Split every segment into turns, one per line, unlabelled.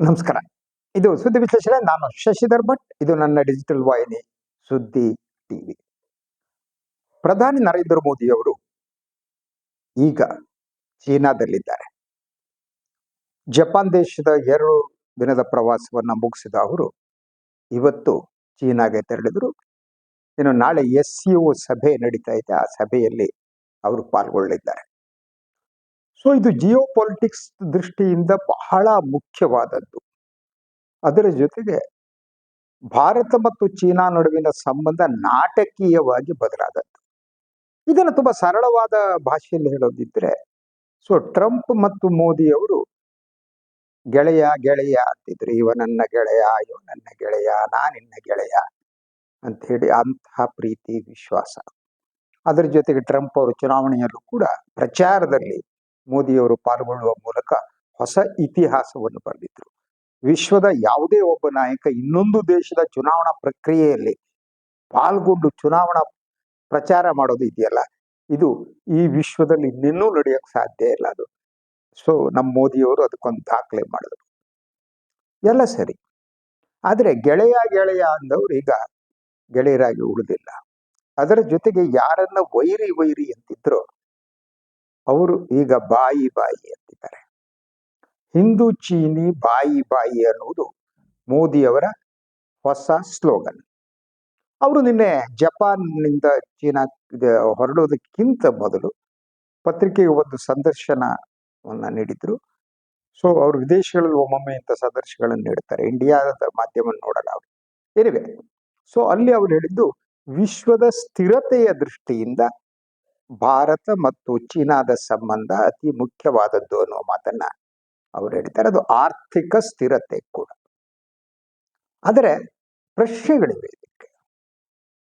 ನಮಸ್ಕಾರ. ಇದು ಸುದ್ದಿ ವಿಶ್ಲೇಷಣೆ. ನಾನು ಶಶಿಧರ್ ಭಟ್. ಇದು ನನ್ನ ಡಿಜಿಟಲ್ ವಾಹಿನಿ ಸುದ್ದಿ ಟಿವಿ. ಪ್ರಧಾನಿ ನರೇಂದ್ರ ಮೋದಿ ಅವರು ಈಗ ಚೀನಾದಲ್ಲಿದ್ದಾರೆ. ಜಪಾನ್ ದೇಶದ ಎರಡು ದಿನದ ಪ್ರವಾಸವನ್ನು ಮುಗಿಸಿದ ಅವರು ಇವತ್ತು ಚೀನಾಗೆ ತೆರಳಿದರು. ಇನ್ನು ನಾಳೆ ಎಸ್ ಸಿ ಸಭೆ ನಡೀತಾ ಇದೆ. ಆ ಸಭೆಯಲ್ಲಿ ಅವರು ಪಾಲ್ಗೊಳ್ಳಲಿದ್ದಾರೆ. ಸೊ ಇದು ಜಿಯೋ ಪೊಲಿಟಿಕ್ಸ್ ದೃಷ್ಟಿಯಿಂದ ಬಹಳ ಮುಖ್ಯವಾದದ್ದು. ಅದರ ಜೊತೆಗೆ ಭಾರತ ಮತ್ತು ಚೀನಾ ನಡುವಿನ ಸಂಬಂಧ ನಾಟಕೀಯವಾಗಿ ಬದಲಾದದ್ದು. ಇದನ್ನು ತುಂಬಾ ಸರಳವಾದ ಭಾಷೆಯಲ್ಲಿ ಹೇಳೋದಿದ್ರೆ ಸೊ ಟ್ರಂಪ್ ಮತ್ತು ಮೋದಿ ಅವರು ಗೆಳೆಯ ಗೆಳೆಯ ಅಂತಿದ್ರು. ಇವ ನನ್ನ ಗೆಳೆಯ, ಇವ ನನ್ನ ಗೆಳೆಯ ನಾನಿನ್ನ ಗೆಳೆಯ ಅಂತ ಹೇಳಿ ಅಂತಹ ಪ್ರೀತಿ, ವಿಶ್ವಾಸ. ಅದರ ಜೊತೆಗೆ ಟ್ರಂಪ್ ಅವರು ಚುನಾವಣೆಯಲ್ಲೂ ಕೂಡ ಪ್ರಚಾರದಲ್ಲಿ ಮೋದಿಯವರು ಪಾಲ್ಗೊಳ್ಳುವ ಮೂಲಕ ಹೊಸ ಇತಿಹಾಸವನ್ನು ಬರೆದಿದ್ರು. ವಿಶ್ವದ ಯಾವುದೇ ಒಬ್ಬ ನಾಯಕ ಇನ್ನೊಂದು ದೇಶದ ಚುನಾವಣಾ ಪ್ರಕ್ರಿಯೆಯಲ್ಲಿ ಪಾಲ್ಗೊಂಡು ಚುನಾವಣಾ ಪ್ರಚಾರ ಮಾಡೋದು ಇದೆಯಲ್ಲ, ಇದು ಈ ವಿಶ್ವದಲ್ಲಿ ಇನ್ನೆನ್ನೂ ನಡೆಯೋಕ್ಕೆ ಸಾಧ್ಯ ಇಲ್ಲ ಅದು. ಸೊ ನಮ್ಮ ಮೋದಿಯವರು ಅದಕ್ಕೊಂದು ದಾಖಲೆ ಮಾಡಿದ್ರು. ಎಲ್ಲ ಸರಿ. ಆದರೆ ಗೆಳೆಯ ಗೆಳೆಯ ಅಂದವರು ಈಗ ಗೆಳೆಯರಾಗಿ ಉಳಿದಿಲ್ಲ. ಅದರ ಜೊತೆಗೆ ಯಾರನ್ನ ವೈರಿ ವೈರಿ ಅಂತಿದ್ರು ಅವರು ಈಗ ಬಾಯಿ ಬಾಯಿ ಅಂತಿದ್ದಾರೆ. ಹಿಂದೂ ಚೀನಿ ಬಾಯಿ ಬಾಯಿ ಅನ್ನುವುದು ಮೋದಿಯವರ ಹೊಸ ಸ್ಲೋಗನ್. ಅವರು ನಿನ್ನೆ ಜಪಾನ್ನಿಂದ ಚೀನಾ ಹೊರಡೋದಕ್ಕಿಂತ ಮೊದಲು ಪತ್ರಿಕೆಗೆ ಒಂದು ಸಂದರ್ಶನವನ್ನು ನೀಡಿದ್ರು. ಸೊ, ಅವರು ವಿದೇಶಗಳಲ್ಲಿ ಒಮ್ಮೊಮ್ಮೆ ಇಂಥ ಸಂದರ್ಶನಗಳನ್ನು ನೀಡ್ತಾರೆ. ಇಂಡಿಯಾದ ಮಾಧ್ಯಮ ನೋಡಲ್ಲ ಅವರು. ಏನಿವೆ ಸೊ ಅಲ್ಲಿ ಅವರು ಹೇಳಿದ್ದು ವಿಶ್ವದ ಸ್ಥಿರತೆಯ ದೃಷ್ಟಿಯಿಂದ ಭಾರತ ಮತ್ತು ಚೀನಾದ ಸಂಬಂಧ ಅತಿ ಮುಖ್ಯವಾದದ್ದು ಅನ್ನುವ ಮಾತನ್ನ ಅವರು ಹೇಳ್ತಾರೆ. ಅದು ಆರ್ಥಿಕ ಸ್ಥಿರತೆ ಕೂಡ. ಆದರೆ ಪ್ರಶ್ನೆಗಳಿವೆ ಇದಕ್ಕೆ.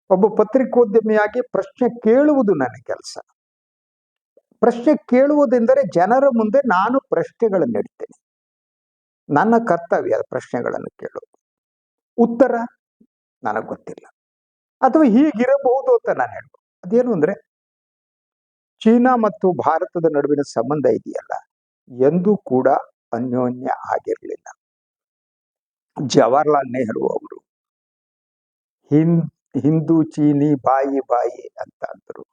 ಒಬ್ಬ ಪತ್ರಿಕೋದ್ಯಮಿಯಾಗಿ ಪ್ರಶ್ನೆ ಕೇಳುವುದು ನನ್ನ ಕೆಲಸ. ಪ್ರಶ್ನೆ ಕೇಳುವುದೆಂದರೆ ಜನರ ಮುಂದೆ ನಾನು ಪ್ರಶ್ನೆಗಳನ್ನು ಇಡ್ತೇನೆ ನನ್ನ ಕರ್ತವ್ಯ ಪ್ರಶ್ನೆಗಳನ್ನು ಕೇಳೋದು ಉತ್ತರ ನನಗೆ ಗೊತ್ತಿಲ್ಲ. ಅಥವಾ ಹೀಗಿರಬಹುದು ಅಂತ ನಾನು ಹೇಳ್ಬೋದು. ಅದೇನು ಅಂದ್ರೆ ಚೀನಾ ಮತ್ತು ಭಾರತದ ನಡುವಿನ ಸಂಬಂಧ ಇದೆಯಲ್ಲ? ಎಂದೂ ಕೂಡ ಅನ್ಯೋನ್ಯ ಆಗಿರಲಿಲ್ಲ. ಜವಾಹರ್ಲಾಲ್ ನೆಹರು ಅವರು ಹಿಂದ್ ಹಿಂದೂ ಚೀನಿ ಬಾಯಿ ಬಾಯಿ ಅಂತ ಅಂದರು.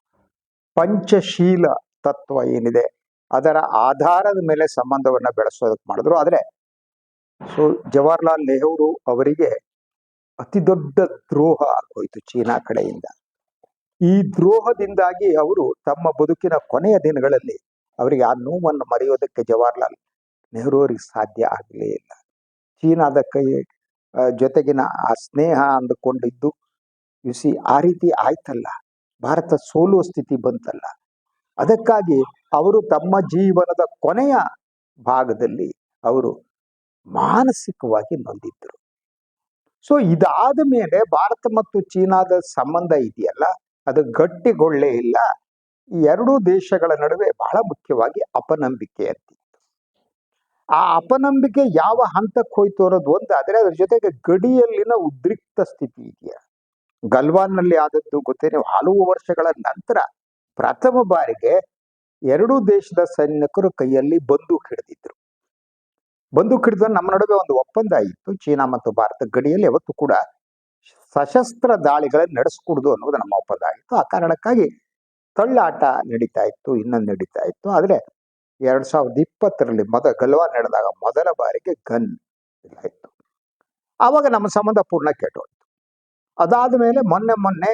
ಪಂಚಶೀಲ ತತ್ವ ಏನಿದೆ, ಅದರ ಆಧಾರದ ಮೇಲೆ ಸಂಬಂಧವನ್ನ ಬೆಳೆಸೋದಕ್ಕೆ ಮಾಡಿದ್ರು. ಆದರೆ, ಸೊ, ಜವಾಹರ್ಲಾಲ್ ನೆಹರು ಅವರಿಗೆ ಅತಿ ದೊಡ್ಡ ದ್ರೋಹ ಆಗೋಯ್ತು ಚೀನಾ ಕಡೆಯಿಂದ. ಈ ದ್ರೋಹದಿಂದಾಗಿ ಅವರು ತಮ್ಮ ಬದುಕಿನ ಕೊನೆಯ ದಿನಗಳಲ್ಲಿ ಅವರಿಗೆ ಆ ನೋವನ್ನು ಮರೆಯೋದಕ್ಕೆ ಜವಾಹರ್ಲಾಲ್ ನೆಹರು ಸಾಧ್ಯ ಆಗಲೇ ಇಲ್ಲ. ಚೀನಾದ ಕೈ ಜೊತೆಗಿನ ಆ ಸ್ನೇಹ ಅಂದುಕೊಂಡಿದ್ದು ಸಿ ಆ ರೀತಿ ಆಯ್ತಲ್ಲ. ಭಾರತ ಸೋಲುವ ಸ್ಥಿತಿ ಬಂತಲ್ಲ. ಅದಕ್ಕಾಗಿ ಅವರು ತಮ್ಮ ಜೀವನದ ಕೊನೆಯ ಭಾಗದಲ್ಲಿ ಅವರು ಮಾನಸಿಕವಾಗಿ ನೊಂದಿದ್ದರು. ಸೊ ಇದಾದ ಮೇಲೆ ಭಾರತ ಮತ್ತು ಚೀನಾದ ಸಂಬಂಧ ಇದೆಯಲ್ಲ? ಅದು ಗಟ್ಟಿಗೊಳ್ಳೇ ಇಲ್ಲ. ಎರಡೂ ದೇಶಗಳ ನಡುವೆ ಬಹಳ ಮುಖ್ಯವಾಗಿ ಅಪನಂಬಿಕೆ ಅಂತಿತ್ತು ಆ ಅಪನಂಬಿಕೆ ಯಾವ ಹಂತಕ್ಕೆ ಹೋಯ್ತು ಅನ್ನೋದು ಒಂದು, ಆದರೆ ಅದ್ರ ಜೊತೆಗೆ ಗಡಿಯಲ್ಲಿನ ಉದ್ರಿಕ್ತ ಸ್ಥಿತಿ ಇದೆಯಾ? ಗಲ್ವಾನ್ನಲ್ಲಿ ಆದದ್ದು ಗೊತ್ತೇ ನೀವು ಹಲವು ವರ್ಷಗಳ ನಂತರ ಪ್ರಥಮ ಬಾರಿಗೆ ಎರಡೂ ದೇಶದ ಸೈನಿಕರು ಕೈಯಲ್ಲಿ ಬಂದೂಕ್ ಹಿಡಿದಿದ್ರು. ಬಂದೂಕ್ ಹಿಡಿದ ನಮ್ಮ ನಡುವೆ ಒಂದು ಒಪ್ಪಂದ ಇತ್ತು. ಚೀನಾ ಮತ್ತು ಭಾರತ ಗಡಿಯಲ್ಲಿ ಯಾವತ್ತೂ ಕೂಡ ಸಶಸ್ತ್ರ ದಾಳಿಗಳನ್ನು ನಡೆಸಕೂಡ್ದು ಅನ್ನೋದು ನಮ್ಮ ಒಪ್ಪಂದ ಆಗಿತ್ತು ಆ ಕಾರಣಕ್ಕಾಗಿ ತಳ್ಳಾಟ ನಡೀತಾ ಇತ್ತು, ಇನ್ನೊಂದು ನಡೀತಾ ಇತ್ತು. ಆದರೆ ಎರಡು ಸಾವಿರದ ಇಪ್ಪತ್ತರಲ್ಲಿ ಮೊದ, ಗಲ್ವಾನ್ ನಡೆದಾಗ ಮೊದಲ ಬಾರಿಗೆ ಗನ್ ಇಲ್ಲ ಇತ್ತು. ಆವಾಗ ನಮ್ಮ ಸಂಬಂಧ ಪೂರ್ಣ ಕೆಟ್ಟೋಯ್ತು. ಅದಾದ ಮೇಲೆ ಮೊನ್ನೆ ಮೊನ್ನೆ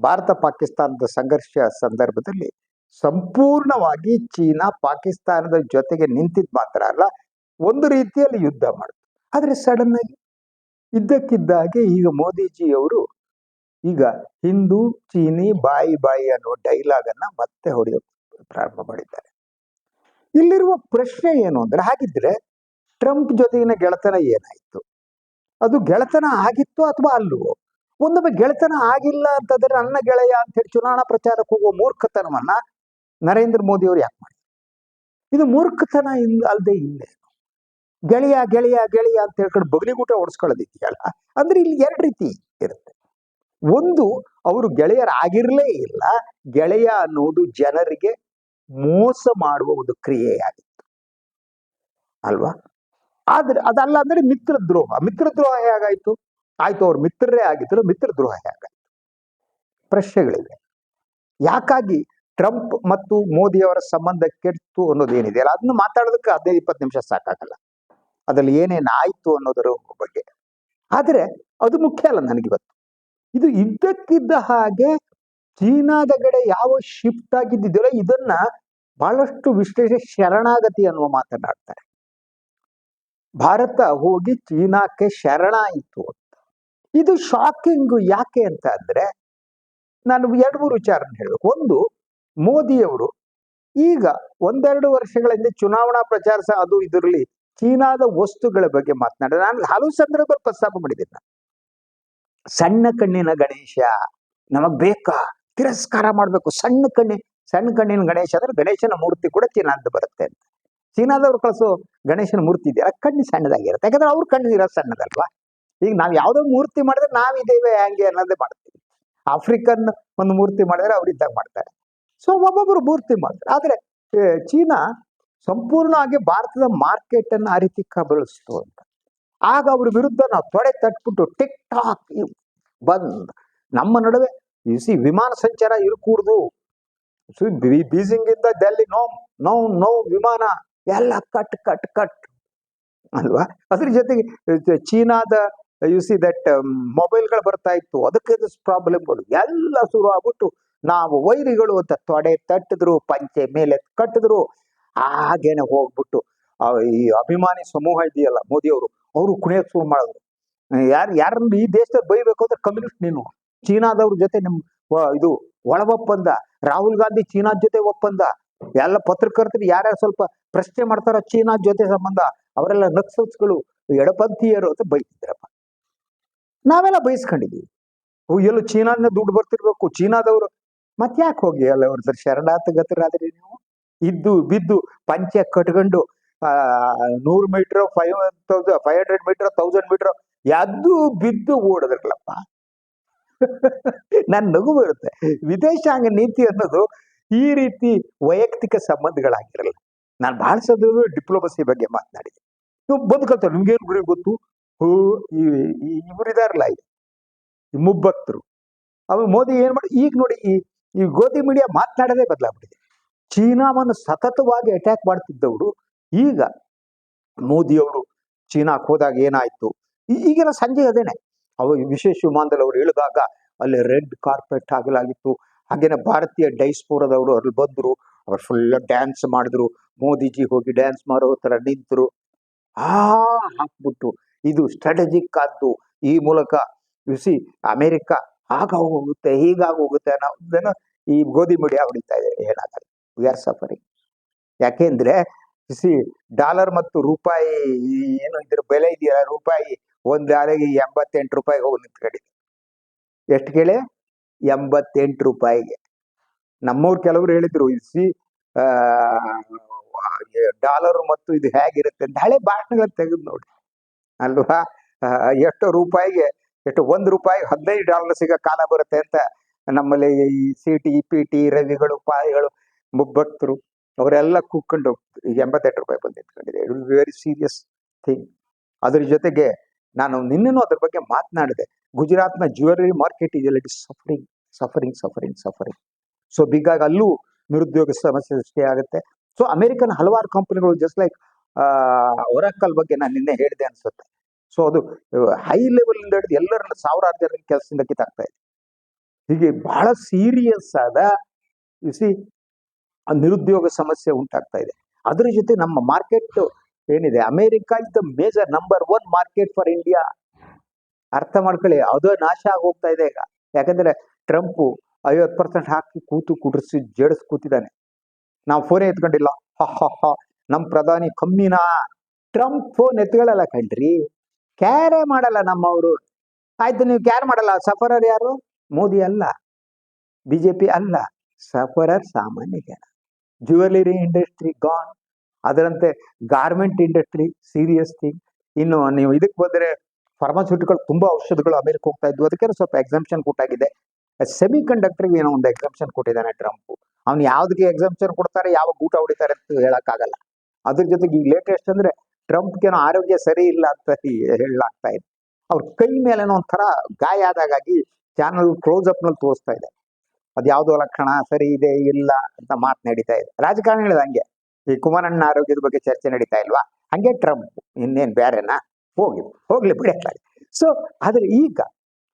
ಭಾರತ ಪಾಕಿಸ್ತಾನದ ಸಂಘರ್ಷ ಸಂದರ್ಭದಲ್ಲಿ ಸಂಪೂರ್ಣವಾಗಿ ಚೀನಾ ಪಾಕಿಸ್ತಾನದ ಜೊತೆಗೆ ನಿಂತಿದ್ ಮಾತ್ರ ಅಲ್ಲ, ಒಂದು ರೀತಿಯಲ್ಲಿ ಯುದ್ಧ ಮಾಡಿತು. ಆದರೆ ಸಡನ್ ಆಗಿ ಇದ್ದಕ್ಕಿದ್ದಾಗೆ ಈಗ ಮೋದಿಜಿ ಅವರು ಈಗ ಹಿಂದೂ, ಚೀನಿ, ಬಾಯಿ ಬಾಯಿ ಅನ್ನ ಮತ್ತೆ ಹೊಡೆಯೋಕೆ ಪ್ರಾರಂಭ ಮಾಡಿದ್ದಾರೆ. ಇಲ್ಲಿರುವ ಪ್ರಶ್ನೆ ಏನು ಅಂದ್ರೆ ಹಾಗಿದ್ರೆ ಟ್ರಂಪ್ ಜೊತೆಗಿನ ಗೆಳೆತನ ಏನಾಯ್ತು? ಅದು ಗೆಳೆತನ ಆಗಿತ್ತು ಅಥವಾ ಅಲ್ಲವೋ? ಒಂದೊಮ್ಮೆ ಗೆಳೆತನ ಆಗಿಲ್ಲ ಅಂತಂದ್ರೆ ನನ್ನ ಗೆಳೆಯ ಅಂತ ಹೇಳಿ ಚುನಾವಣಾ ಪ್ರಚಾರಕ್ಕೆ ಹೋಗುವ ಮೂರ್ಖತನವನ್ನ ನರೇಂದ್ರ ಮೋದಿ ಅವರು ಯಾಕೆ ಮಾಡಿದ್ರು? ಇದು ಮೂರ್ಖತನ ಇಲ್ಲ ಅಲ್ಲದೆ ಇಲ್ಲೇ ಗೆಳೆಯ ಗೆಳೆಯ ಗೆಳೆಯ ಅಂತ ಹೇಳ್ಕೊಂಡು ಬಗಲಿಗೂಟ ಓಡಿಸ್ಕೊಳ್ಳೋದಿದೆಯಲ್ಲ, ಅಂದ್ರೆ ಇಲ್ಲಿ ಎರಡು ರೀತಿ ಇರುತ್ತೆ. ಒಂದು, ಅವರು ಗೆಳೆಯರಾಗಿರ್ಲೇ ಇಲ್ಲ. ಗೆಳೆಯ ಅನ್ನೋದು ಜನರಿಗೆ ಮೋಸ ಮಾಡುವ ಒಂದು ಕ್ರಿಯೆಯಾಗಿತ್ತು. ಅಲ್ವಾ? ಆದ್ರೆ ಅದಲ್ಲ ಅಂದ್ರೆ ಮಿತ್ರ ದ್ರೋಹ. ಮಿತ್ರ ದ್ರೋಹ ಹೇಗಾಯ್ತು? ಆಯ್ತು, ಅವ್ರ ಮಿತ್ರರೇ ಆಗಿದ್ರು ಮಿತ್ರ ದ್ರೋಹ ಹೇಗಾಯ್ತು? ಪ್ರಶ್ನೆಗಳಿವೆ. ಯಾಕಾಗಿ ಟ್ರಂಪ್ ಮತ್ತು ಮೋದಿಯವರ ಸಂಬಂಧ ಕೆಡ್ತು ಅನ್ನೋದೇನಿದೆ? ಅಲ್ಲ, ಅದನ್ನ ಮಾತಾಡೋದಕ್ಕೆ ಹದಿನೈದು, ಇಪ್ಪತ್ತು ನಿಮಿಷ ಸಾಕಾಗಲ್ಲ. ಅದ್ರಲ್ಲಿ ಏನೇನು ಆಯ್ತು ಅನ್ನೋದರ ಬಗ್ಗೆ. ಆದ್ರೆ ಅದು ಮುಖ್ಯ ಅಲ್ಲ ನನಗಿವತ್ತು. ಇದು ಇದ್ದಕ್ಕಿದ್ದ ಹಾಗೆ ಚೀನಾದ ಕಡೆ ಯಾವ ಶಿಫ್ಟ್ ಆಗಿದ್ದಿದೆಯಲ್ಲ ಇದನ್ನ ಬಹಳಷ್ಟು ವಿಶ್ಲೇಷಣೆ ಶರಣಾಗತಿ ಅನ್ನುವ ಮಾತನಾಡ್ತಾರೆ ಭಾರತ ಹೋಗಿ ಚೀನಾಕ್ಕೆ ಶರಣಾಯಿತು ಅಂತ. ಇದು ಶಾಕಿಂಗ್ ಯಾಕೆ ಅಂತ ಅಂದ್ರೆ ನಾನು ಎರಡು ಮೂರು ವಿಚಾರ ಹೇಳಬೇಕು. ಒಂದು, ಮೋದಿಯವರು ಈಗ ಒಂದೆರಡು ವರ್ಷಗಳ ಹಿಂದೆ ಚುನಾವಣಾ ಪ್ರಚಾರ ಅದು ಇದರಲ್ಲಿ ಚೀನಾದ ವಸ್ತುಗಳ ಬಗ್ಗೆ ಮಾತನಾಡಿದ ನಾನು ಹಲವು ಸಂದರ್ಭದಲ್ಲಿ ಪ್ರಸ್ತಾಪ ಮಾಡಿದ್ದೀನಿ. ಸಣ್ಣ ಕಣ್ಣಿನ ಗಣೇಶ ನಮಗ್ ಬೇಕಾ? ತಿರಸ್ಕಾರ ಮಾಡಬೇಕು. ಸಣ್ಣ ಕಣ್ಣಿ, ಸಣ್ಣ ಕಣ್ಣಿನ ಗಣೇಶ ಅಂದ್ರೆ ಗಣೇಶನ ಮೂರ್ತಿ ಕೂಡ ಚೀನಾದ ಬರುತ್ತೆ ಅಂತ. ಚೀನಾದವ್ರು ಕಳಿಸೋ ಗಣೇಶನ ಮೂರ್ತಿ ಇದೆಯಲ್ಲ, ಕಣ್ಣು ಸಣ್ಣದಾಗಿರುತ್ತೆ. ಯಾಕಂದ್ರೆ ಅವ್ರ ಕಣ್ಣು ಇರೋದು ಸಣ್ಣದಲ್ವಾ? ಈಗ ನಾವು ಯಾವುದೋ ಮೂರ್ತಿ ಮಾಡಿದ್ರೆ ನಾವಿದ್ದೇವೆ ಹಂಗೆ ಅನ್ನೋದೇ ಮಾಡ್ತೀವಿ. ಆಫ್ರಿಕನ್ ಒಂದು ಮೂರ್ತಿ ಮಾಡಿದ್ರೆ ಅವ್ರಿದ್ದಾಗ ಮಾಡ್ತಾರೆ. ಸೊ ಒಬ್ಬೊಬ್ಬರು ಮೂರ್ತಿ ಮಾಡ್ತಾರೆ. ಆದ್ರೆ ಚೀನಾ ಸಂಪೂರ್ಣವಾಗಿ ಭಾರತದ ಮಾರ್ಕೆಟ್ ಅನ್ನು ಆ ರೀತಿ ಕಬಳಿಸ್ತು ಅಂತ. ಆಗ ಅವ್ರ ವಿರುದ್ಧ ನಾವು ತೊಡೆ ತಟ್ಬಿಟ್ಟು ಟಿಕ್ ಟಾಕ್ ಬಂದ್. ನಮ್ಮ ನಡುವೆ ಸಿ ವಿಮಾನ ಸಂಚಾರ ಇರ್ಕೂಡ್ದು. ಬೀಜಿಂಗ್ ಇಂದ ಡೆಲ್ಲಿ ನೋ ನೋ ನೋ ವಿಮಾನ ಎಲ್ಲ ಕಟ್ ಕಟ್ ಕಟ್. ಅಲ್ವಾ? ಅದ್ರ ಜೊತೆಗೆ ಚೀನಾದ ಯು ಸಿ ದಟ್ ಮೊಬೈಲ್ಗಳು ಬರ್ತಾ ಇತ್ತು. ಅದಕ್ಕೆ ಪ್ರಾಬ್ಲಮ್ಗಳು ಎಲ್ಲ ಶುರು ಆಗ್ಬಿಟ್ಟು ನಾವು ವೈರಿಗಳು ಅಂತ ತೊಡೆ ತಟ್ಟಿದ್ರು, ಪಂಚೆ ಮೇಲೆ ಕಟ್ಟಿದ್ರು. ಹಾಗೇನೆ ಹೋಗ್ಬಿಟ್ಟು ಈ ಅಭಿಮಾನಿ ಸಮೂಹ ಇದೆಯಲ್ಲ ಮೋದಿ ಅವರು ಅವರು ಕುಣಿಯಕ್ ಶುರು ಮಾಡಿದ್ರು. ಯಾರು, ಯಾರನ್ನ ಈ ದೇಶದಲ್ಲಿ ಬೈಬೇಕು ಅಂದ್ರೆ ಕಮ್ಯುನಿಸ್ಟ್ ನೀನು. ಚೀನಾದವ್ರ ಜೊತೆ ನಿಮ್ ಇದು ಒಳ ಒಪ್ಪಂದ ರಾಹುಲ್ ಗಾಂಧಿ ಚೀನಾ ಜೊತೆ ಒಪ್ಪಂದ, ಎಲ್ಲ ಪತ್ರಕರ್ತರು ಯಾರ್ಯಾರು ಸ್ವಲ್ಪ ಪ್ರಶ್ನೆ ಮಾಡ್ತಾರೋ ಚೀನಾ ಜೊತೆ ಸಂಬಂಧ, ಅವರೆಲ್ಲ ನಕ್ಸಲ್ಸ್ಗಳು, ಎಡಪಂಥೀಯರು ಅಂತ ಬೈತಿದ್ರಪ್ಪ. ನಾವೆಲ್ಲ ಬಯಸ್ಕೊಂಡಿದೀವಿ ಎಲ್ಲೂ ಚೀನಾದ ದುಡ್ಡು ಬರ್ತಿರ್ಬೇಕು, ಚೀನಾದವರು ಮತ್ತೆ ಯಾಕೆ ಹೋಗಿ ಅಲ್ಲ ಅವ್ರ ಶರಣಾರ್ಥಗತರಾದ್ರಿ ನೀವು? ಇದ್ದು ಬಿದ್ದು ಪಂಚೆ ಕಟ್ಕೊಂಡು ನೂರು metre five thousand five hundred metre thousand metre ಎದ್ದು ಬಿದ್ದು ಓಡಿದ್ರಲ್ಲಪ್ಪ. ನನ್ ನಗು ಬರುತ್ತೆ. ವಿದೇಶಾಂಗ ನೀತಿ ಅನ್ನೋದು ಈ ರೀತಿ ವೈಯಕ್ತಿಕ ಸಂಬಂಧಗಳಾಗಿರಲ್ಲ. ನಾನು ಬಹಳ ಸದ ಡಿಪ್ಲೊಮಸಿ ಬಗ್ಗೆ ಮಾತನಾಡಿದೆ. ನೀವು ಬದುಕಲ್ತಾರೆ ನಿಮ್ಗೇನು ಗುರಿ ಗೊತ್ತು? ಹೂ, ಈ, ಈ- ಇವ್ರು ಇದಾರಲ್ಲ ಈ ಈ ಮುಬ್ಬಕ್ತರು. ಅವ್ರು ಮೋದಿ ಏನ್ ಮಾಡಿ, ಈಗ ನೋಡಿ ಈ ಗೋಧಿ ಮೀಡಿಯಾ ಮಾತನಾಡೋದೇ ಬದಲಾಗ್ಬಿಟ್ಟಿದೆ. ಚೀನಾವನ್ನು ಸತತವಾಗಿ ಅಟ್ಯಾಕ್ ಮಾಡ್ತಿದ್ದವರು ಈಗ ಮೋದಿಯವರು ಚೀನಾಕ್ಕೆ ಹೋದಾಗ ಏನಾಯ್ತು? ಈಗೆಲ್ಲ ಸಂಜೆ ಅದೇನೆ. ಅವಾಗ ವಿಶೇಷ ವಿಮಾನದಲ್ಲಿ ಅವ್ರು ಇಳಿದಾಗ ಅಲ್ಲಿ ರೆಡ್ ಕಾರ್ಪೆಟ್ ಆಗಲಾಗಿತ್ತು ಹಾಗೇನೆ ಭಾರತೀಯ ಡೈಸ್ಪೋರದವರು ಅಲ್ಲಿ ಬಂದ್ರು. ಅವ್ರು ಫುಲ್ ಡ್ಯಾನ್ಸ್ ಮಾಡಿದ್ರು. ಮೋದಿಜಿ ಹೋಗಿ ಡ್ಯಾನ್ಸ್ ಮಾಡೋ ಥರ ನಿಂತರು. ಆ ಹಾಕ್ಬಿಟ್ಟು ಇದು ಸ್ಟ್ರಾಟಜಿಕ್ ಆದ್ದು. ಈ ಮೂಲಕ ಯುಸಿ ಅಮೆರಿಕ ಆಗ ಹೋಗುತ್ತೆ, ಹೀಗಾಗಿ ಹೋಗುತ್ತೆ ಅನ್ನೋದನ್ನ ಈ ಗೋಧಿ ಮೀಡಿಯಾ ಹೊಡಿತಾ ಇದೆ, ಏನಾಗಲ್ಲ. ವಿ ಆರ್ ಸಫರಿಂಗ್ ಯಾಕೆಂದ್ರೆ ಸಿ ಡಾಲರ್ ಮತ್ತು ರೂಪಾಯಿ ಏನು ಇದ್ರ ಬೆಲೆ ಇದೆಯಲ್ಲ, ರೂಪಾಯಿ ಒಂದ್ ಡಾಲರ್ಗೆ ಎಂಬತ್ತೆಂಟು ರೂಪಾಯಿಗೆ ಹೋಗಿ ನಿಂತ್ಕೊಂಡಿದೆ. ಎಷ್ಟು ಕೇಳಿ? ಎಂಬತ್ತೆಂಟು ರೂಪಾಯಿಗೆ. ನಮ್ಮವ್ರು ಕೆಲವರು ಹೇಳಿದ್ರು ಸಿ ಡಾಲರ್ ಮತ್ತು ಇದು ಹೇಗಿರುತ್ತೆ ಅಂತ ಹಳೆ ಭಾಷಣಗಳ ತೆಗೆದು ನೋಡಿ. ಅಲ್ವಾ? ಎಷ್ಟೋ ರೂಪಾಯಿಗೆ, ಎಷ್ಟು ಒಂದು ರೂಪಾಯಿ ಹದಿನೈದು ಡಾಲರ್ ಸಿಗೋ ಕಾಲ ಬರುತ್ತೆ ಅಂತ ನಮ್ಮಲ್ಲಿ ಈ ಸಿ ಟಿ ಪಿ ಟಿ ರವಿಗಳು ಪಾಯಿಗಳು ಮುಬ್ಬಕ್ತರು ಅವರೆಲ್ಲ ಕೂತ್ಕೊಂಡು ಈಗ ಎಂಬತ್ತೆಂಟು ರೂಪಾಯಿ ಬಂದು ಇಟ್ಕೊಂಡಿದೆ ಇಟ್ ವೆರಿ ಸೀರಿಯಸ್ ಥಿಂಗ್ ಅದ್ರ ಜೊತೆಗೆ ನಾನು ನಿನ್ನೂ ಅದ್ರ ಬಗ್ಗೆ ಮಾತನಾಡಿದೆ. ಗುಜರಾತ್ನ jewellery market it is suffering suffering suffering suffering so ಬಿಗಾಗಿ ಅಲ್ಲೂ ನಿರುದ್ಯೋಗ ಸಮಸ್ಯೆ ಸೃಷ್ಟಿ ಆಗುತ್ತೆ. ಸೊ ಅಮೆರಿಕನ್ ಹಲವಾರು ಕಂಪನಿಗಳು ಜಸ್ಟ್ ಲೈಕ್ ಒರಾಕಲ್ ಬಗ್ಗೆ ನಾನು ನಿನ್ನೆ ಹೇಳಿದೆ ಅನ್ಸುತ್ತೆ. ಸೊ ಅದು ಹೈ ಲೆವೆಲ್ ಇಂದ ಹಿಡಿದು ಎಲ್ಲರನ್ನ ಸಾವಿರಾರು ಜನ ಕೆಲಸದಿಂದ ಕಿತ್ತಾಗ್ತಾ ಇದೆ. ಹೀಗೆ ಬಹಳ ಸೀರಿಯಸ್ ಆದ ಸಿ ನಿರುದ್ಯೋಗ ಸಮಸ್ಯೆ ಉಂಟಾಗ್ತಾ ಇದೆ. ಅದ್ರ ಜೊತೆ ನಮ್ಮ ಮಾರ್ಕೆಟ್ ಏನಿದೆ? America is the major number one market for India ಅರ್ಥ ಮಾಡ್ಕೊಳ್ಳಿ, ಅದು ನಾಶ ಆಗಿ ಹೋಗ್ತಾ ಇದೆ ಈಗ. ಯಾಕಂದ್ರೆ ಟ್ರಂಪ್ ಐವತ್ತು ಪರ್ಸೆಂಟ್ ಹಾಕಿ ಕೂತು ಕುಡಿಸಿ ಜಡಿಸ್ ಕೂತಿದ್ದಾನೆ. ನಾವು ಫೋನೇ ಎತ್ಕೊಂಡಿಲ್ಲ. ಹ ಹ ನಮ್ಮ ಪ್ರಧಾನಿ ಕಮ್ಮಿನಾ? ಟ್ರಂಪ್ ಫೋನ್ ಎತ್ಕೊಳ್ಳಲ್ಲ ಕಣ್ರಿ. ಕ್ಯಾರೇ ಮಾಡಲ್ಲ ನಮ್ಮವರು. ಆಯ್ತು, ನೀವು ಕ್ಯಾರ್ ಮಾಡಲ್ಲ. ಸಫರರ್ ಯಾರು? ಮೋದಿ ಅಲ್ಲ. ಬಿಜೆಪಿ ಅಲ್ಲ. ಸಫರರ್ ಸಾಮಾನ್ಯ ಜನ. ಜ್ಯುವೆಲರಿ ಇಂಡಸ್ಟ್ರಿ ಗಾನ್ ಅದರಂತೆ ಗಾರ್ಮೆಂಟ್ ಇಂಡಸ್ಟ್ರಿ ಸೀರಿಯಸ್ ಥಿಂಗ್ ಇನ್ನು ನೀವು ಇದಕ್ಕೆ ಬಂದರೆ ಫಾರ್ಮಾಸ್ಯೂಟಿಕಲ್ ತುಂಬಾ ಔಷಧಗಳು ಅಮೆರಿಕ ಹೋಗ್ತಾ ಇದ್ವು. ಅದಕ್ಕೆ ಸ್ವಲ್ಪ ಎಕ್ಸಾಮ್ಷನ್ ಕೊಟ್ಟಾಗಿದೆ. ಸೆಮಿ ಕಂಡಕ್ಟರ್ಗೆ ಏನೋ ಒಂದು ಎಕ್ಸಾಮ್ಷನ್ ಕೊಟ್ಟಿದ್ದಾನೆ ಟ್ರಂಪ್. ಅವ್ನು ಯಾವ್ದಕ್ಕೆ ಎಕ್ಸಾಮ್ಷನ್ ಕೊಡ್ತಾರೆ, ಯಾವ ಊಟ ಹೊಡಿತಾರೆ ಅಂತ ಹೇಳಕ್ಕಾಗಲ್ಲ. ಅದ್ರ ಜೊತೆಗೆ ಈಗ ಲೇಟೆಸ್ಟ್ ಅಂದ್ರೆ ಟ್ರಂಪ್ಗೇನೋ ಆರೋಗ್ಯ ಸರಿ ಇಲ್ಲ ಅಂತ ಹೇಳಲಾಗ್ತಾ ಇದೆ. ಅವ್ರ ಕೈ ಮೇಲೇನೋ ಒಂಥರ ಗಾಯ ಆದಾಗಾಗಿ ಚಾನಲ್ ಕ್ಲೋಸ್ ಅಪ್ನಲ್ಲಿ ತೋರಿಸ್ತಾ ಇದೆ. ಅದು ಯಾವುದೋ ಲಕ್ಷಣ ಸರಿ ಇದೆ, ಇಲ್ಲ ಅಂತ ಮಾತು ನಡೀತಾ ಇದೆ. ರಾಜಕಾರಣಿಗಳು ಹಂಗೆ. ಈ ಕುಮಾರಣ್ಣ ಆರೋಗ್ಯದ ಬಗ್ಗೆ ಚರ್ಚೆ ನಡೀತಾ ಇಲ್ವಾ? ಹಂಗೆ ಟ್ರಂಪ್ ಇನ್ನೇನ್ ಬೇರೆನಾ ಹೋಗಿ, ಹೋಗ್ಲಿ ಬಿಡಿ ಸೊ ಆದ್ರೆ ಈಗ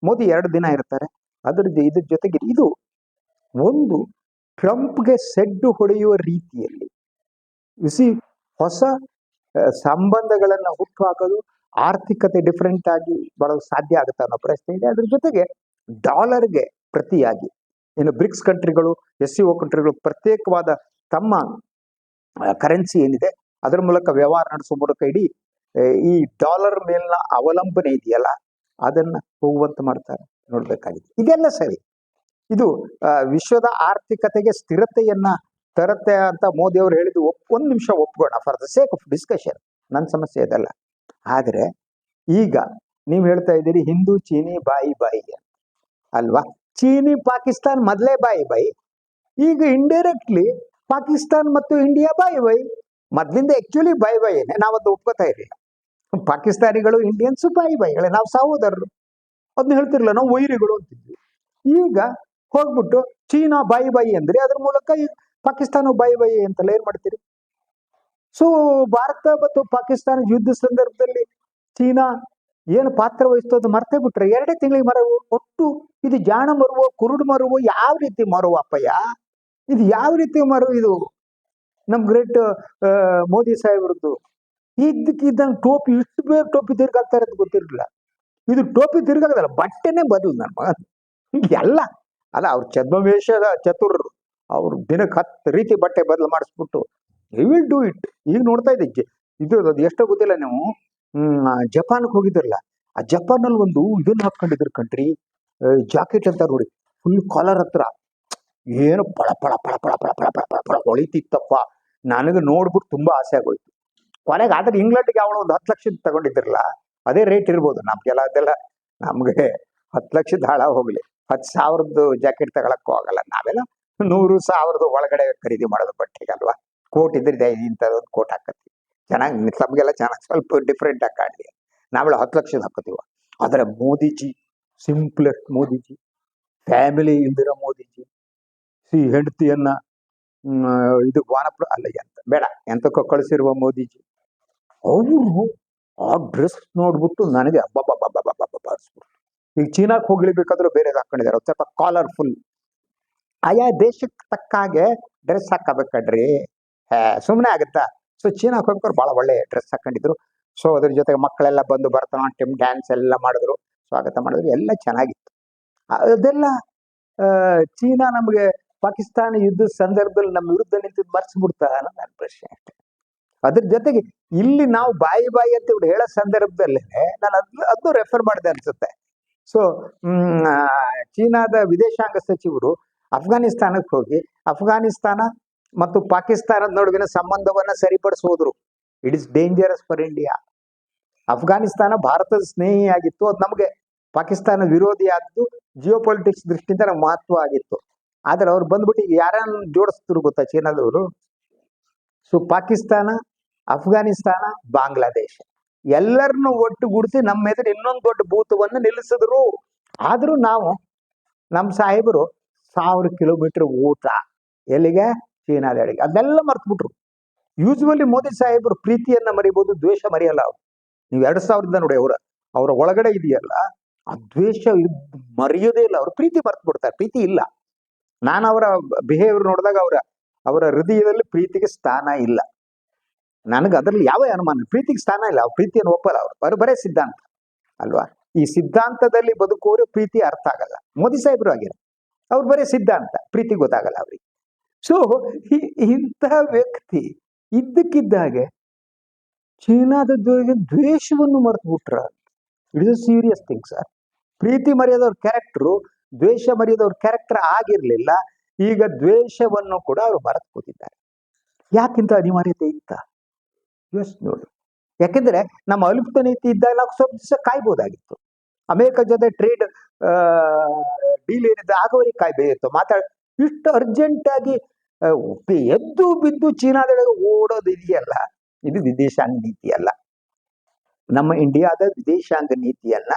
ಮೋದಿ ಎರಡು ದಿನ ಇರ್ತಾರೆ. ಅದ್ರದ್ದು ಇದ್ರ ಜೊತೆಗೆ ಇದು ಒಂದು ಟ್ರಂಪ್ಗೆ ಸೆಡ್ಡು ಹೊಡೆಯುವ ರೀತಿಯಲ್ಲಿ. ಬಿಸಿ ಹೊಸ ಸಂಬಂಧಗಳನ್ನ ಹುಟ್ಟು ಹಾಕೋದು ಆರ್ಥಿಕತೆ ಡಿಫರೆಂಟ್ ಆಗಿ ಬರೋದು ಸಾಧ್ಯ ಆಗುತ್ತೆ ಅನ್ನೋ ಪ್ರಶ್ನೆ ಇದೆ. ಅದ್ರ ಜೊತೆಗೆ ಡಾಲರ್ಗೆ ಪ್ರತಿಯಾಗಿ ಏನು ಬ್ರಿಕ್ಸ್ ಕಂಟ್ರಿಗಳು, ಎಸ್ ಸಿ ಒ ಕಂಟ್ರಿಗಳು ಪ್ರತ್ಯೇಕವಾದ ತಮ್ಮ ಕರೆನ್ಸಿ ಏನಿದೆ, ಅದರ ಮೂಲಕ ವ್ಯವಹಾರ ನಡೆಸುವ ಮೂಲಕ ಇಡೀ ಈ ಡಾಲರ್ ಮೇಲಿನ ಅವಲಂಬನೆ ಇದೆಯಲ್ಲ, ಅದನ್ನ ಹೋಗುವಂತ ಮಾಡ್ತಾರೆ ನೋಡ್ಬೇಕಾಗಿದೆ ಇದೆಲ್ಲ ಸರಿ. ಇದು ವಿಶ್ವದ ಆರ್ಥಿಕತೆಗೆ ಸ್ಥಿರತೆಯನ್ನ ತರತ್ತೆ ಅಂತ ಮೋದಿ ಅವರು ಹೇಳಿದ್ದು ಒಪ್, ಒಂದು ನಿಮಿಷ ಒಪ್ಕೋಣ for the sake of discussion ನನ್ನ ಸಮಸ್ಯೆ ಇದಲ್ಲ ಆದ್ರೆ, ಈಗ, ನೀವು ಹೇಳ್ತಾ ಇದ್ದೀರಿ ಹಿಂದೂ, ಚೀನಿ, ಬಾಯಿ ಬಾಯಿ ಅಲ್ವಾ? ಚೀನಿ, ಪಾಕಿಸ್ತಾನ್ ಮೊದಲೇ ಬಾಯಿ ಬಾಯಿ. ಈಗ ಇಂಡೈರೆಕ್ಟ್ಲಿ ಪಾಕಿಸ್ತಾನ್ ಮತ್ತು ಇಂಡಿಯಾ ಬಾಯಿ ಬಾಯಿ. ಮೊದ್ಲಿಂದ ಆಕ್ಚುಲಿ ಬಾಯಿ ಬಾಯಿನೇ ನಾವದು ಒಪ್ಕೋತಾ ಇರಲಿಲ್ಲ ಪಾಕಿಸ್ತಾನಿಗಳು ಇಂಡಿಯನ್ಸ್ ಬಾಯಿ ಬಾಯಿಗಳೇ ನಾವು ಸಹೋದರರು. ಅದನ್ನ ಹೇಳ್ತಿರ್ಲಿಲ್ಲ, ನಾವು ವೈರಿಗಳು ಅಂತಿದ್ವಿ. ಈಗ ಹೋಗ್ಬಿಟ್ಟು ಚೀನಾ ಬಾಯಿ ಬಾಯಿ ಅಂದ್ರೆ ಅದ್ರ ಮೂಲಕ ಪಾಕಿಸ್ತಾನ ಬಾಯಿ ಬಾಯಿ ಅಂತೆಲ್ಲ ಏನ್ ಮಾಡ್ತೀರಿ? ಸೊ ಭಾರತ ಮತ್ತು ಪಾಕಿಸ್ತಾನ ಯುದ್ಧ ಸಂದರ್ಭದಲ್ಲಿ ಚೀನಾ ಏನು ಪಾತ್ರ ವಹಿಸ್ತೋದು ಮರ್ತೇ ಬಿಟ್ರೆ ಎರಡೇ ತಿಂಗಳಿಗೆ ಮರವು ಒಟ್ಟು ಇದು ಜಾಣ ಮರುವ, ಕುರುಡು ಮರುವು, ಯಾವ ರೀತಿ ಮರುವ ಅಪ್ಪಯ್ಯ? ಇದು ಯಾವ ರೀತಿ ಮರು ಇದು? ನಮ್ ಗ್ರೇಟ್ ಮೋದಿ ಸಾಹೇಬ್ರದ್ದು. ಇದ್ದಕ್ಕಿದ್ದಂಗೆ ಟೋಪಿ, ಇಷ್ಟು ಬೇಗ ಟೋಪಿ ತಿರ್ಗಾಗ್ತಾ ಅಂತ ಗೊತ್ತಿರಲಿಲ್ಲ. ಇದು ಟೋಪಿ ತಿರ್ಗಾಕದಲ್ಲ, ಬಟ್ಟೆನೇ ಬದಲು ನನ್ನ ಮಗ ಎಲ್ಲ. ಅಲ್ಲ, ಅವ್ರ ಚದ್ಮವೇಶ ಚತುರರು. ಅವ್ರು ದಿನಕ್ಕೆ ಹತ್ತು ರೀತಿ ಬಟ್ಟೆ ಬದಲು ಮಾಡಿಸ್ಬಿಟ್ಟು ಯು ವಿಲ್ ಡೂ ಇಟ್. ಈಗ ನೋಡ್ತಾ ಇದ್ದೆ ಇದು ಅದು ಎಷ್ಟೋ ಗೊತ್ತಿಲ್ಲ ನೀವು. ಜಪಾನ್ಗೆ ಹೋಗಿದ್ರಲ್ಲ, ಆ ಜಪಾನಲ್ಲಿ ಒಂದು ಇದನ್ನ ಹಾಕೊಂಡಿದ್ರು ಕಂಟ್ರಿ ಜಾಕೆಟ್ ಅಂತ ನೋಡಿ ಫುಲ್ ಕಾಲರ್ ಹತ್ರ. ಏನು ಪಳ ಪಳ ಪಳ ಪಳ ಪಳ ಪಳ ಪಳ ಪಳ ಪಳ ಹೊಳಿತಿತ್ತಪ್ಪ. ನನಗೆ ನೋಡ್ಬಿಟ್ಟು ತುಂಬಾ ಆಸೆ ಆಗೋಯ್ತು. ಕೊನೆಗೆ ಆದ್ರೆ ಇಂಗ್ಲೆಂಡ್ಗೆ ಅವಳು ಒಂದು ಹತ್ತು ಲಕ್ಷದ ತಗೊಂಡಿದ್ರಲ್ಲ, ಅದೇ ರೇಟ್ ಇರ್ಬೋದು. ನಮ್ಗೆಲ್ಲ ಅದೆಲ್ಲ ನಮಗೆ ಹತ್ತು ಲಕ್ಷದ ಹಾಳ ಹೋಗ್ಲಿ. ಹತ್ತು ಸಾವಿರದ್ದು ಜಾಕೆಟ್ ತಗೊಳಕ್ಕೂ ಆಗಲ್ಲ. ನಾವೆಲ್ಲ ನೂರು ಸಾವಿರದ ಒಳಗಡೆ ಖರೀದಿ ಮಾಡೋದು ಬಟ್ಟೆಗಲ್ವಾ ಕೋಟ್ ಇದ್ರೆ ಇಂಥದ್ದೊಂದು ಕೋಟ್ ಹಾಕತ್ತೀವಿ. ಚೆನ್ನಾಗಿ ತಮಗೆಲ್ಲ ಚೆನ್ನಾಗಿ ಸ್ವಲ್ಪ ಡಿಫ್ರೆಂಟ್ ಆಗಿ ಕಾಣಲಿ. ನಾವೆಲ್ಲ ಹತ್ತು ಲಕ್ಷದ ಹಾಕೋತೀವ ಆದರೆ ಮೋದಿಜಿ ಸಿಂಪ್ಲೆಸ್ಟ್ ಮೋದಿಜಿ ಫ್ಯಾಮಿಲಿ ಇಲ್ದಿರೋ ಮೋದಿಜಿ ಸಿ ಹೆಂಡತಿಯನ್ನ ಇದು ವಾನಪ್ರ, ಅಲ್ಲ ಎಂತ, ಬೇಡ, ಎಂತಕ್ಕೋ ಕಳಿಸಿರುವ ಮೋದಿಜಿ, ಅವರು ಆ ಡ್ರೆಸ್ ನೋಡ್ಬಿಟ್ಟು ನನಗೆ ಅಬ್ಬಬ್ಬಬ್ಬಬ್ಬಬ್ಬಬ್ಬ ಅನ್ಸ್ಬಿಡ್ತು ಈಗ ಚೀನಾಕ್ ಹೋಗ್ಲಿಬೇಕಾದ್ರೂ ಬೇರೆ ಹಾಕೊಂಡಿದ್ದಾರೆ. ಸ್ವಲ್ಪ ಕಾಲರ್ಫುಲ್ ಆಯಾ ದೇಶಕ್ಕೆ ತಕ್ಕ ಹಾಗೆ ಡ್ರೆಸ್ ಹಾಕಬೇಕಡ್ರಿ ಸುಮ್ಮನೆ ಆಗುತ್ತಾ? ಸೊ ಚೀನಾ ಹೋಗ್ಬೇಕಾದ್ರೆ ಬಹಳ ಒಳ್ಳೆ ಡ್ರೆಸ್ ಹಾಕೊಂಡಿದ್ರು. ಸೊ ಅದ್ರ ಜೊತೆಗೆ ಮಕ್ಕಳೆಲ್ಲ ಬಂದು ಭರತನಾಟ್ಯಂ ಡ್ಯಾನ್ಸ್ ಎಲ್ಲ ಮಾಡಿದ್ರು. ಸ್ವಾಗತ ಮಾಡಿದ್ರು. ಎಲ್ಲ ಚೆನ್ನಾಗಿತ್ತು. ಅದೆಲ್ಲ ಚೀನಾ ನಮಗೆ ಪಾಕಿಸ್ತಾನ ಯುದ್ಧದ ಸಂದರ್ಭದಲ್ಲಿ ನಮ್ಮ ವಿರುದ್ಧ ನಿಂತಿದ್ದು ಮರ್ಸ್ಬಿಡ್ತಾ ಅನ್ನೋದು ನನ್ನ ಪ್ರಶ್ನೆ ಅಷ್ಟೇ. ಅದ್ರ ಜೊತೆಗೆ ಇಲ್ಲಿ ನಾವು ಬಾಯಿ ಬಾಯಿ ಅಂತ ಇವ್ರು ಹೇಳೋ ಸಂದರ್ಭದಲ್ಲೇ ನಾನು ಅದ್ ರೆಫರ್ ಮಾಡಿದೆ ಅನ್ಸುತ್ತೆ. ಸೊ ಚೀನಾದ ವಿದೇಶಾಂಗ ಸಚಿವರು ಅಫ್ಘಾನಿಸ್ತಾನಕ್ಕೆ ಹೋಗಿ, ಅಫ್ಘಾನಿಸ್ತಾನ ಮತ್ತು ಪಾಕಿಸ್ತಾನದ ನಡುವಿನ ಸಂಬಂಧವನ್ನ ಸರಿಪಡಿಸೋದ್ರು it is dangerous for India Afghanistan ಭಾರತದ ಸ್ನೇಹಿಯಾಗಿತ್ತು. ಅದು ನಮಗೆ ಪಾಕಿಸ್ತಾನ ವಿರೋಧಿ ಆಗಿತ್ತು ಜಿಯೋ ಪೊಲಿಟಿಕ್ಸ್ ದೃಷ್ಟಿಯಿಂದ ನಮ್ಗೆ ಮಹತ್ವ ಆಗಿತ್ತು. ಆದ್ರೆ ಅವ್ರು ಬಂದ್ಬಿಟ್ಟು ಈಗ ಯಾರನ್ನ ಗೊತ್ತಾ ಚೀನಾದವರು? ಸೊ ಪಾಕಿಸ್ತಾನ, ಅಫ್ಘಾನಿಸ್ತಾನ, ಬಾಂಗ್ಲಾದೇಶ. ಎಲ್ಲರನ್ನು ಒಟ್ಟುಗೂಡಿಸಿ ನಮ್ಮ ಎದುರು ಇನ್ನೊಂದು ದೊಡ್ಡ ಭೂತವನ್ನು ನಿಲ್ಲಿಸಿದ್ರು. ಆದ್ರೂ ನಾವು, ನಮ್ಮ ಸಾಹೇಬರು, ಸಾವಿರ ಕಿಲೋಮೀಟರ್ ಊಟ. ಎಲ್ಲಿಗೆ? ಚೀನಾದೆಡೆಗೆ ಅದೆಲ್ಲ ಮರ್ತ್ಬಿಟ್ರು. ಯೂಶ್ವಲಿ ಮೋದಿ ಸಾಹೇಬರು ಪ್ರೀತಿಯನ್ನ ಮರಿಬಹುದು ದ್ವೇಷ ಮರೆಯಲ್ಲ ಅವರು. ನೀವು ಎರಡ್ ಸಾವಿರದ ನೋಡಿ ಅವರ ಅವರ ಒಳಗಡೆ ಇದೆಯಲ್ಲ, ಆ ದ್ವೇಷ ಮರೆಯೋದೇ ಇಲ್ಲ. ಅವರು ಪ್ರೀತಿ ಮರ್ತು ಬಿಡ್ತಾರೆ ಪ್ರೀತಿ ಇಲ್ಲ. ನಾನು ಅವರ ಬಿಹೇವಿಯರ್ ನೋಡಿದಾಗ ಅವರ ಅವರ ಹೃದಯದಲ್ಲಿ ಪ್ರೀತಿಗೆ ಸ್ಥಾನ ಇಲ್ಲ. ನನಗೆ ಅದರಲ್ಲಿ ಯಾವ ಅನುಮಾನ. ಪ್ರೀತಿಗೆ ಸ್ಥಾನ ಇಲ್ಲ. ಅವ್ರ ಪ್ರೀತಿಯನ್ನು ಒಪ್ಪಲ್ಲ ಅವರು. ಅವರು ಬರೇ ಸಿದ್ಧಾಂತ. ಅಲ್ವಾ? ಈ ಸಿದ್ಧಾಂತದಲ್ಲಿ ಬದುಕೋರು ಪ್ರೀತಿ ಅರ್ಥ ಆಗಲ್ಲ. ಮೋದಿ ಸಾಹೇಬರು ಆಗಿರ ಅವ್ರು ಬರೇ ಸಿದ್ಧಾಂತ. ಪ್ರೀತಿ ಗೊತ್ತಾಗಲ್ಲ ಅವ್ರಿಗೆ. ಸೊ ಇಂತಹ ವ್ಯಕ್ತಿ ಇದ್ದಕ್ಕಿದ್ದಾಗೆ ಚೀನಾದ ದ್ವೇಷವನ್ನು ಮರೆತು ಬಿಟ್ರ it is serious thing sir ಪ್ರೀತಿ ಮರ್ಯಾದವ್ರ ಕ್ಯಾರೆಕ್ಟ್ರು ದ್ವೇಷ ಮರೆಯದವ್ರ ಕ್ಯಾರೆಕ್ಟರ್ ಆಗಿರಲಿಲ್ಲ. ಈಗ ದ್ವೇಷವನ್ನು ಕೂಡ ಅವರು ಮರೆತು ಕೂತಿದ್ದಾರೆ ಯಾಕಿಂತ ಅನಿವಾರ್ಯತೆ ಇತ್ತ? ಯೋಚ್ ನೋಡಿ. ಯಾಕೆಂದ್ರೆ ನಮ್ಮ ಅಲುಪ್ತ ನೀತಿ ಇದ್ದಾಗ ನಾವು ಸ್ವಲ್ಪ ದಿವಸ ಕಾಯ್ಬೋದಾಗಿತ್ತು. ಅಮೆರಿಕ ಜೊತೆ ಟ್ರೇಡ್ ಡೀಲ್ ಏನಿದೆ ಆಗೋರಿಗೆ ಕಾಯ್ಬೇಕಿತ್ತು ಮಾತಾಡ ಇಷ್ಟು ಅರ್ಜೆಂಟ್ ಆಗಿ ಎದ್ದು ಬಿದ್ದು ಚೀನಾದೊಳಗೆ ಓಡೋದಿದೆಯಲ್ಲ ಇದು ವಿದೇಶಾಂಗ ನೀತಿ ಅಲ್ಲ ನಮ್ಮ ಇಂಡಿಯಾದ ವಿದೇಶಾಂಗ ನೀತಿಯನ್ನ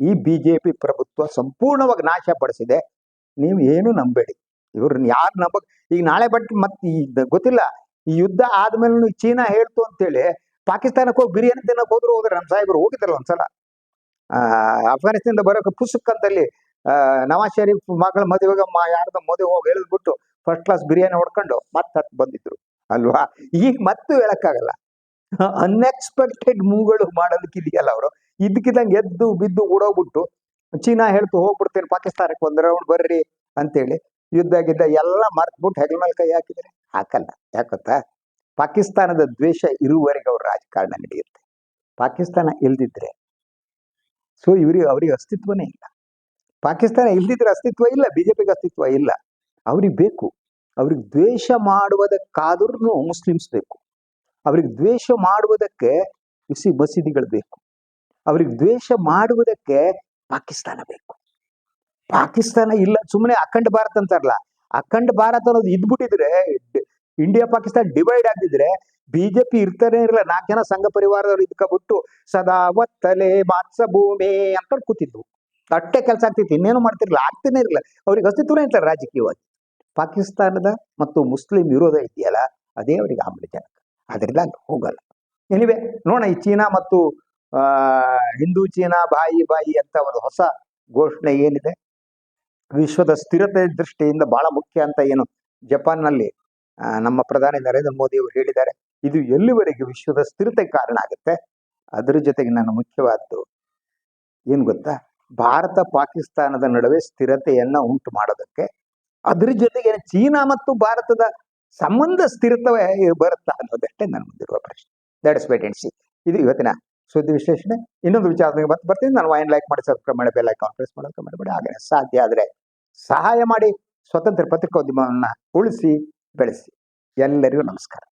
ಈ ಬಿಜೆಪಿ ಪ್ರಭುತ್ವ ಸಂಪೂರ್ಣವಾಗಿ ನಾಶಪಡಿಸಿದೆ. ನೀವು ಏನು ನಂಬೇಡಿ. ಇವ್ರನ್ನ ಯಾರು ನಂಬಕ್ ಈಗ ನಾಳೆ ಬಟ್ ಮತ್ತೆ ಗೊತ್ತಿಲ್ಲ ಈ ಯುದ್ಧ ಆದ್ಮೇಲೆ ಚೀನಾ ಹೇಳ್ತು ಅಂತೇಳಿ ಪಾಕಿಸ್ತಾನಕ್ಕೆ ಹೋಗಿ ಬಿರಿಯಾನಿ ತಿನ್ನಕ್ ಹೋದ್ರು ಹೋದ್ರೆ ನಮ್ಮ ಸಾಹೇಬರು ಹೋಗಿದ್ರಲ್ಲ ಒಂದ್ಸಲ. ಆ, ಅಫ್ಘಾನಿಸ್ತಾನದಿಂದ ಬರೋಕೆ ಪುಸ್ತಕ ಅಂತಲ್ಲಿ ನವಾಜ್ ಶರೀಫ್ ಮಗಳ ಮದುವೆಗೆ ಯಾರ್ದ ಮದುವೆ ಹೋಗಿ ಹೇಳಿದ್ಬಿಟ್ಟು ಫಸ್ಟ್ ಕ್ಲಾಸ್ ಬಿರಿಯಾನಿ ಹೊಡ್ಕೊಂಡು ಮತ್ತೆ ಹತ್ತು ಬಂದಿದ್ರು, ಅಲ್ವಾ? ಈಗ ಮತ್ತೆ ಹೇಳಕ್ಕಾಗಲ್ಲ. ಅನ್ಎಕ್ಸ್ಪೆಕ್ಟೆಡ್ ಮೂವ್ಗಳು ಮಾಡೋದಕ್ಕೆ ಇದೆಯಲ್ಲ ಅವರು? ಇದಕ್ಕಿದಂಗೆ ಎದ್ದು ಬಿದ್ದು ಓಡೋಗ್ಬಿಟ್ಟು ಚೀನಾ ಹೇಳ್ತು, ಹೋಗ್ಬಿಡ್ತೇನೆ, ಪಾಕಿಸ್ತಾನಕ್ಕೆ ಒಂದ್ ರೌಂಡ್ ಬರ್ರಿ ಅಂತೇಳಿ ಯುದ್ಧ ಗಿದ್ದ ಎಲ್ಲ ಮರ್ತ್ಬಿಟ್ಟು ಹೆಗಲ ಮೇಲೆ ಕೈ ಹಾಕಿದ್ರೆ ಹಾಕಲ್ಲ. ಯಾಕೊತ್ತಾ ಪಾಕಿಸ್ತಾನದ ದ್ವೇಷ ಇರುವವರೆಗೆ ಅವ್ರ ರಾಜಕಾರಣ ನಡೆಯುತ್ತೆ. ಪಾಕಿಸ್ತಾನ ಇಲ್ದಿದ್ರೆ. ಸೊ ಇವ್ರಿಗೆ, ಅವರಿಗೆ ಅಸ್ತಿತ್ವನೇ ಇಲ್ಲ. ಪಾಕಿಸ್ತಾನ ಇಲ್ದಿದ್ರೆ ಅಸ್ತಿತ್ವ ಇಲ್ಲ, ಬಿಜೆಪಿಗೆ ಅಸ್ತಿತ್ವ ಇಲ್ಲ. ಅವ್ರಿಗೆ ಬೇಕು. ಅವ್ರಿಗೆ ದ್ವೇಷ ಮಾಡುವುದಕ್ಕಾದ್ರೂ ಮುಸ್ಲಿಮ್ಸ್ ಬೇಕು. ಅವ್ರಿಗೆ ದ್ವೇಷ ಮಾಡುವುದಕ್ಕೆ ಇಸಿ ಮಸೀದಿಗಳು ಬೇಕು. ಅವ್ರಿಗೆ ದ್ವೇಷ ಮಾಡುವುದಕ್ಕೆ ಪಾಕಿಸ್ತಾನ ಬೇಕು. ಪಾಕಿಸ್ತಾನ ಇಲ್ಲ ಸುಮ್ಮನೆ ಅಖಂಡ ಭಾರತ ಅಂತಾರಲ್ಲ, ಅಖಂಡ ಭಾರತ ಅನ್ನೋದು ಇದ್ಬಿಟ್ಟಿದ್ರೆ ಇಂಡಿಯಾ ಪಾಕಿಸ್ತಾನ ಡಿವೈಡ್ ಆಗಿದ್ರೆ ಬಿಜೆಪಿ ಇರ್ತಾನೆ ಇರಲ್ಲ ನಾಲ್ಕು ಜನ ಸಂಘ ಪರಿವಾರದವ್ರು ಇದ್ಕೊಬಿಟ್ಟು ಸದಾ ಒತ್ತಲೆ ಮಾತ್ಸ ಭೂಮಿ ಅಂತ ಕೂತಿದ್ವು. ಅಷ್ಟೇ ಕೆಲಸ ಆಗ್ತಿತ್ತು, ಇನ್ನೇನು ಮಾಡ್ತಿರ್ಲಿಲ್ಲ, ಆಗ್ತಾನೆ ಇರಲಿಲ್ಲ. ಅವ್ರಿಗೆ ಅಸ್ತಿತ್ವನೇ ಇರ್ತಾರೆ ರಾಜಕೀಯವಾಗಿ ಪಾಕಿಸ್ತಾನದ ಮತ್ತು ಮುಸ್ಲಿಂ ವಿರೋಧ ಇದೆಯಲ್ಲ, ಅದೇ ಅವರಿಗೆ ಆಮ್ಲಜನಕ. ಅದರಿಂದ ಅಲ್ಲಿ ಹೋಗಲ್ಲ. ಎನಿವೆ ನೋಡೋಣ, ಈ ಚೀನಾ ಮತ್ತು ಹಿಂದೂ ಚೀನಾ, ಬಾಯಿ ಬಾಯಿ ಅಂತ ಒಂದು ಹೊಸ ಘೋಷಣೆ ಏನಿದೆ? ವಿಶ್ವದ ಸ್ಥಿರತೆ ದೃಷ್ಟಿಯಿಂದ ಬಹಳ ಮುಖ್ಯ ಅಂತ ಏನು ಜಪಾನ್ನಲ್ಲಿ ನಲ್ಲಿ ನಮ್ಮ ಪ್ರಧಾನಿ ನರೇಂದ್ರ ಮೋದಿ ಅವರು ಹೇಳಿದ್ದಾರೆ. ಇದು ಎಲ್ಲಿವರೆಗೆ ವಿಶ್ವದ ಸ್ಥಿರತೆ ಕಾರಣ ಆಗುತ್ತೆ? ಅದ್ರ ಜೊತೆಗೆ ನಾನು ಮುಖ್ಯವಾದ್ದು, ಏನು ಗೊತ್ತಾ? ಭಾರತ ಪಾಕಿಸ್ತಾನದ ನಡುವೆ ಸ್ಥಿರತೆಯನ್ನ ಉಂಟು ಮಾಡೋದಕ್ಕೆ ಅದ್ರ ಜೊತೆಗೆ ಚೀನಾ ಮತ್ತು ಭಾರತದ ಸಂಬಂಧ ಸ್ಥಿರತವೇ ಬರುತ್ತಾ ಅನ್ನೋದಷ್ಟೇ ನನ್ನ ಮುಂದಿರುವ ಪ್ರಶ್ನೆ. ದಟ್ಸ್ ವೇಟ್ ಅಂಡ್ ಸಿ ಇದು ಇವತ್ತಿನ ಸುದ್ದಿ ವಿಶ್ಲೇಷಣೆ. ಇನ್ನೊಂದು ವಿಚಾರದಲ್ಲಿ ಮತ್ತೆ ಬರ್ತೀನಿ. ನಾನು ವೈನ್ ಲೈಕ್ ಮಾಡಿ ಸಬ್ಸ್ಕ್ರೈಬ್ ಮಾಡಿ ಬೆಲ್ ಐಕಾನ್ ಪ್ರೆಸ್ ಮಾಡೋಕೆ ಮಾಡಬೇಡಿ ಹಾಗೆ ಸಾಧ್ಯ ಆದರೆ ಸಹಾಯ ಮಾಡಿ, ಸ್ವತಂತ್ರ ಪತ್ರಿಕೋದ್ಯಮವನ್ನು ಉಳಿಸಿ, ಬೆಳೆಸಿ. ಎಲ್ಲರಿಗೂ ನಮಸ್ಕಾರ.